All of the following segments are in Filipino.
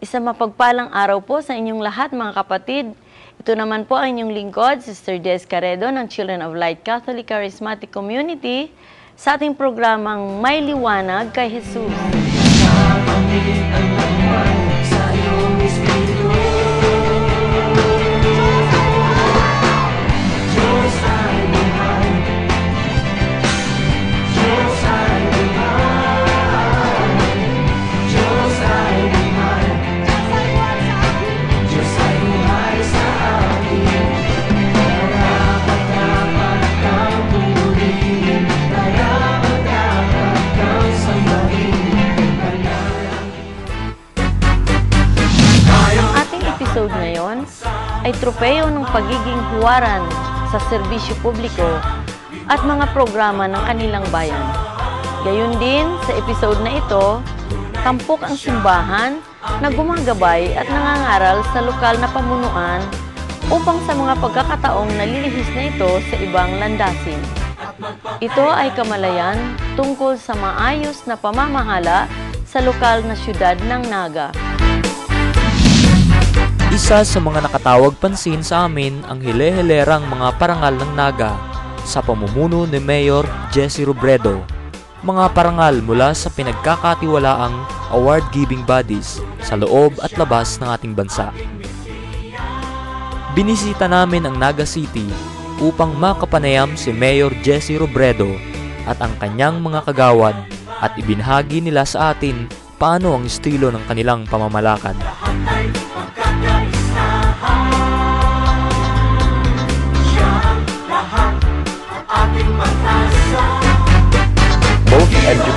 Isa mapagpalang araw po sa inyong lahat mga kapatid. Ito naman po ang inyong lingkod, Sister Des Caredo ng Children of Light Catholic Charismatic Community sa ating programang May Liwanag kay Jesus. Ang ay tropeyo ng pagiging huwaran sa serbisyo publiko at mga programa ng kanilang bayan. Gayun din, sa episode na ito, tampok ang simbahan na gumagabay at nangangaral sa lokal na pamunuan upang sa mga pagkakataong nalilihis na ito sa ibang landasin. Ito ay kamalayan tungkol sa maayos na pamamahala sa lokal na syudad ng Naga. Isa sa mga nakatawag pansin sa amin ang hile-hilerang mga parangal ng Naga sa pamumuno ni Mayor Jesse Robredo. Mga parangal mula sa pinagkakatiwalaang award-giving bodies sa loob at labas ng ating bansa. Binisita namin ang Naga City upang makapanayam si Mayor Jesse Robredo at ang kanyang mga kagawad at ibinahagi nila sa atin paano ang estilo ng kanilang pamamalakad.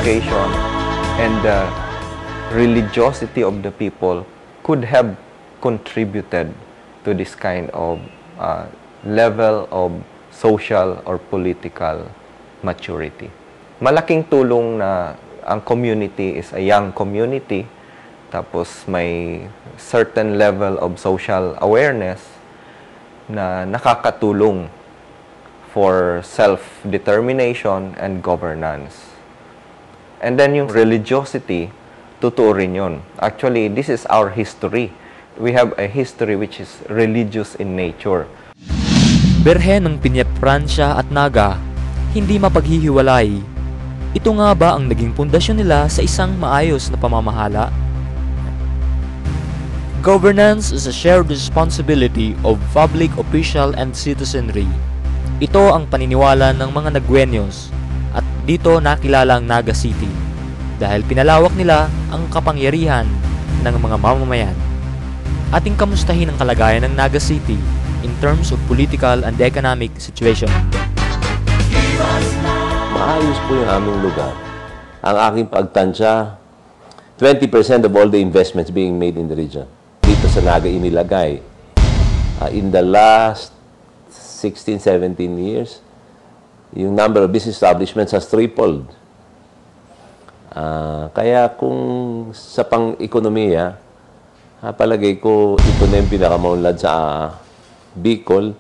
Education and the religiosity of the people could have contributed to this kind of uh, level of social or political maturity. Malaking tulong na ang community is a young community, tapos may certain level of social awareness na nakakatulong for self-determination and governance. And then yung religiosity, totoo rin yun. Actually, this is our history. We have a history which is religious in nature. Berhe ng Pinyep Pransya at Naga, hindi mapaghihiwalay. Ito nga ba ang naging pundasyon nila sa isang maayos na pamamahala? Governance is a shared responsibility of public official and citizenry. Ito ang paniniwala ng mga Nagwenyos dito nakilala ang Naga City dahil pinalawak nila ang kapangyarihan ng mga mamamayan. Ating kamustahin ang kalagayan ng Naga City in terms of political and economic situation. Maayos po yung aming lugar. Ang aking pagtansya, 20% of all the investments being made in the region. Dito sa Naga inilagay. Uh, in the last 16, 17 years, yung number of business establishments has tripled. Ah, kaya kung sa pang-ekonomiya, ah, palagay ko ito na yung pinakamaunlad sa ah, Bicol.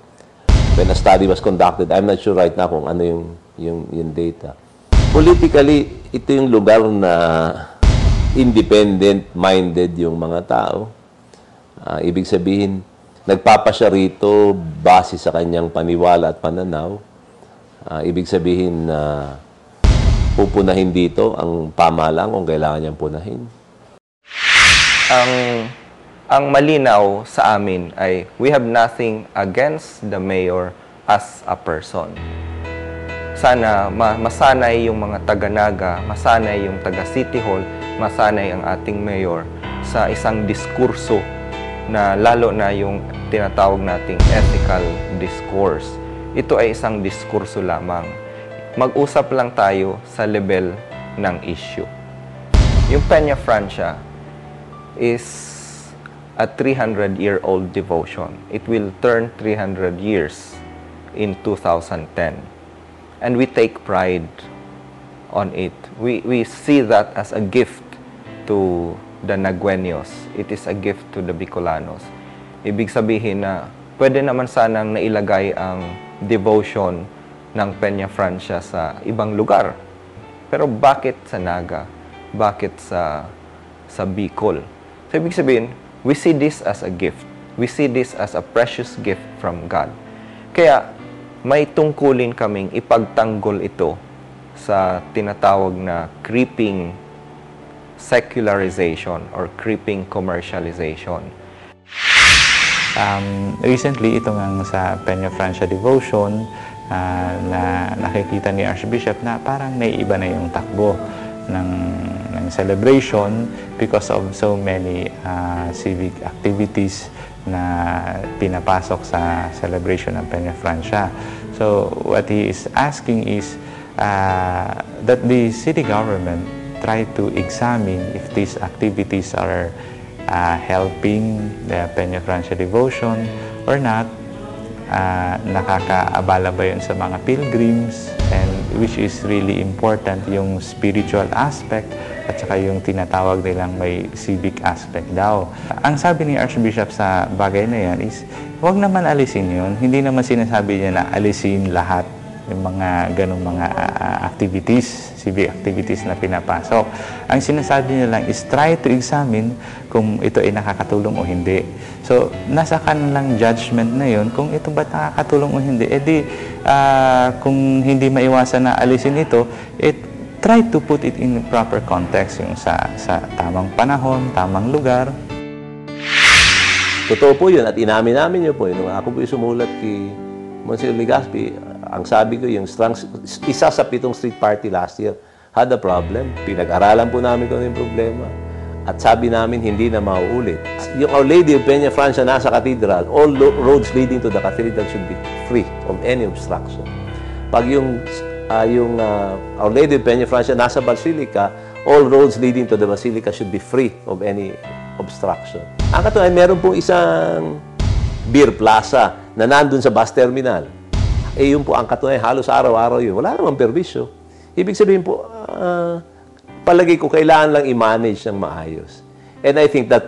When a study was conducted, I'm not sure right now kung ano yung, yung, yung data. Politically, ito yung lugar na independent-minded yung mga tao. Ah, ibig sabihin, nagpapasya rito base sa kanyang paniwala at pananaw. Ah, ibig sabihin na pupunahin dito ang pamahalaan kung kailangan niyang punahin. ang ang malinaw sa amin ay we have nothing against the mayor as a person. Sana ma- masanay yung mga taga-naga, masanay yung taga City Hall, masanay ang ating mayor sa isang diskurso na lalo na yung tinatawag nating ethical discourse. Ito ay isang diskurso lamang. Mag-usap lang tayo sa level ng issue. Yung Peña Francia is a 300-year-old devotion. It will turn 300 years in 2010. And we take pride on it. We, we see that as a gift to the Nagueños. It is a gift to the Bicolanos. Ibig sabihin na pwede naman sanang nailagay ang devotion ng Peña Francia sa ibang lugar. Pero bakit sa Naga? Bakit sa sa Bicol? So, ibig sabihin, we see this as a gift. We see this as a precious gift from God. Kaya, may tungkulin kaming ipagtanggol ito sa tinatawag na creeping secularization or creeping commercialization. Um, recently, ito nga sa Peña Francia Devotion, ah, na nakikita ni Archbishop na parang naiiba na yung takbo ng, ng celebration because of so many ah, civic activities na pinapasok sa celebration ng Peña Francia. So, what he is asking is uh, that the city government try to examine if these activities are uh, helping the Peña Francia devotion or not. Uh, nakakaabala ba yun sa mga pilgrims and which is really important yung spiritual aspect at saka yung tinatawag nilang may civic aspect daw. Ang sabi ni Archbishop sa bagay na yan is, huwag naman alisin yun. Hindi naman sinasabi niya na alisin lahat yung mga ganong mga ah, activities, civic activities na pinapasok. Ang sinasabi niya lang is try to examine kung ito ay nakakatulong o hindi. So, nasa kanilang judgment na yun kung ito ba nakakatulong o hindi. E di, ah, kung hindi maiwasan na alisin ito, it, try to put it in proper context yung sa, sa tamang panahon, tamang lugar, Totoo po yun at inamin namin yun po. Nung ako po yung sumulat kay Monsignor Legaspi, ang sabi ko, yung strong, isa sa pitong street party last year had a problem. Pinag-aralan po namin kung ano yung problema. At sabi namin, hindi na mauulit. Yung Our Lady of Peña Francia nasa cathedral, all roads leading to the cathedral should be free of any obstruction. Pag yung, ah, yung ah, Our Lady of Peña Francia nasa Basilica, all roads leading to the Basilica should be free of any obstruction. Ang katunayan, meron pong isang beer plaza na nandun sa bus terminal. Eh, yun po ang katunayan, halos araw-araw yun. Wala namang perwisyo. Ibig sabihin po, ah, palagay ko, kailangan lang i-manage ng maayos. And I think that